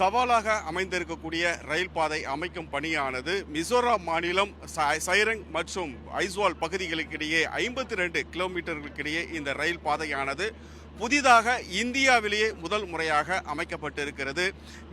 சவாலாக அமைந்திருக்கக்கூடிய ரயில் பாதை அமைக்கும் பணியானது மிசோரம் மாநிலம் சைரங் மற்றும் ஐஸ்வால் பகுதிகளுக்கிடையே ஐம்பத்தி ரெண்டு கிலோமீட்டர்களுக்கிடையே இந்த ரயில் பாதையானது புதிதாக இந்தியாவிலேயே முதல் முறையாக அமைக்கப்பட்டிருக்கிறது.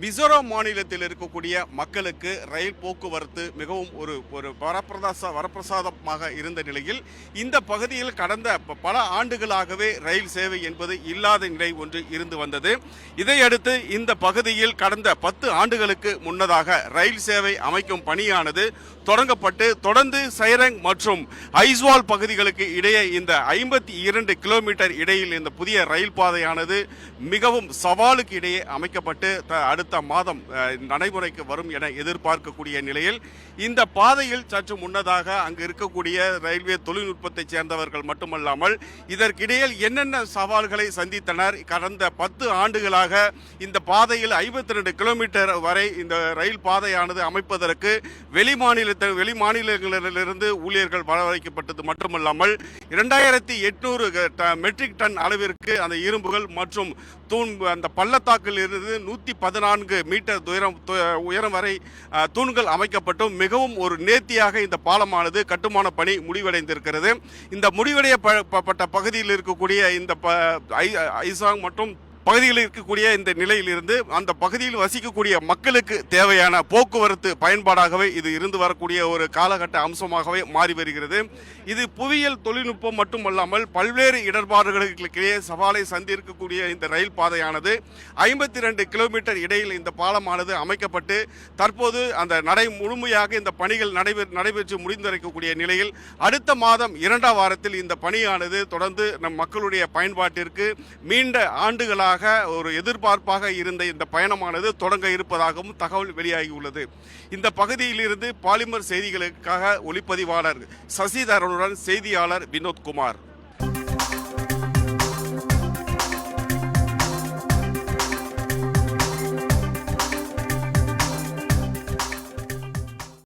மிசோரம் மாநிலத்தில் இருக்கக்கூடிய மக்களுக்கு ரயில் போக்குவரத்து மிகவும் ஒரு ஒரு வரப்பிரதாச வரப்பிரசாதமாக இருந்த நிலையில் இந்த பகுதியில் கடந்த ப- பல ஆண்டுகளாகவே ரயில் சேவை என்பது இல்லாத நிலை ஒன்று இருந்து வந்தது. இதையடுத்து இந்த பகுதியில் கடந்த பத்து ஆண்டுகளுக்கு முன்னதாக ரயில் சேவை அமைக்கும் பணியானது தொடங்கப்பட்டு தொடர்ந்து சைரங் மற்றும் ஐஸ்வால் பகுதிகளுக்கு இடையே இந்த ஐம்பத்தி இரண்டு கிலோமீட்டர் இடையில் இந்த புதிய ரயில் ரயில் பாதையானது மிகவும் சவாலுக்கு இடையே அமைக்கப்பட்டு த- அடுத்த மாதம் நடைமுறைக்கு வரும் என எதிர்பார்க்கக்கூடிய நிலையில் இந்த பாதையில் சற்று முன்னதாக அங்கு இருக்கக்கூடிய ரயில்வே தொழில்நுட்பத்தை சேர்ந்தவர்கள் மட்டுமல்லாமல் இதற்கிடையில் என்னென்ன சவால்களை சந்தித்தனர்? கடந்த பத்து ஆண்டுகளாக இந்த பாதையில் ஐம்பத்தி ரெண்டு கிலோமீட்டர் வரை இந்த ரயில் பாதையானது அமைப்பதற்கு வெளி வெளிமாநிலங்களிலிருந்து வெளி மாநிலங்களிலிருந்து ஊழியர்கள் வரவழைக்கப்பட்டது மட்டுமல்லாமல் இரண்டாயிரத்தி எட்நூறு மெட்ரிக் டன் அளவிற்கு அந்த இரும்புகள் மற்றும் தூண் அந்த பள்ளத்தாக்கில் இருந்து நூற்றி பதினான்கு மீட்டர் துயரம் உயரம் வரை தூண்கள் அமைக்கப்பட்டும். மிகவும் ஒரு நேர்த்தியாக இந்த பாலமானது கட்டுமான பணி முடிவடைந்திருக்கிறது. இந்த முடிவடைய பட்ட பகுதியில் இருக்கக்கூடிய இந்த ஐசாங் மற்றும் பகுதிகளில் இருக்கக்கூடிய இந்த நிலையிலிருந்து அந்த பகுதியில் வசிக்கக்கூடிய மக்களுக்கு தேவையான போக்குவரத்து பயன்பாடாகவே இது இருந்து வரக்கூடிய ஒரு காலகட்ட அம்சமாகவே மாறி வருகிறது. இது புவியியல் தொழில்நுட்பம் மட்டுமல்லாமல் பல்வேறு இடர்பாடுகளுக்கிடையே சவாலை சந்திருக்கக்கூடிய இந்த ரயில் பாதையானது ஐம்பத்தி ரெண்டு கிலோமீட்டர் இடையில் இந்த பாலமானது அமைக்கப்பட்டு தற்போது அந்த நடை முழுமையாக இந்த பணிகள் நடைபெ நடைபெற்று முடிந்திருக்கக்கூடிய நிலையில் அடுத்த மாதம் இரண்டாம் வாரத்தில் இந்த பணியானது தொடர்ந்து நம் மக்களுடைய பயன்பாட்டிற்கு மீண்ட ஆண்டுகளாக ஒரு எதிர்பார்ப்பாக இருந்த இந்த பயணமானது தொடங்க இருப்பதாகவும் தகவல் வெளியாகியுள்ளது. இந்த பகுதியிலிருந்து பாலிமர் செய்திகளுக்காக ஒளிப்பதிவாளர் சசிதரனுடன் செய்தியாளர் வினோத்குமார்.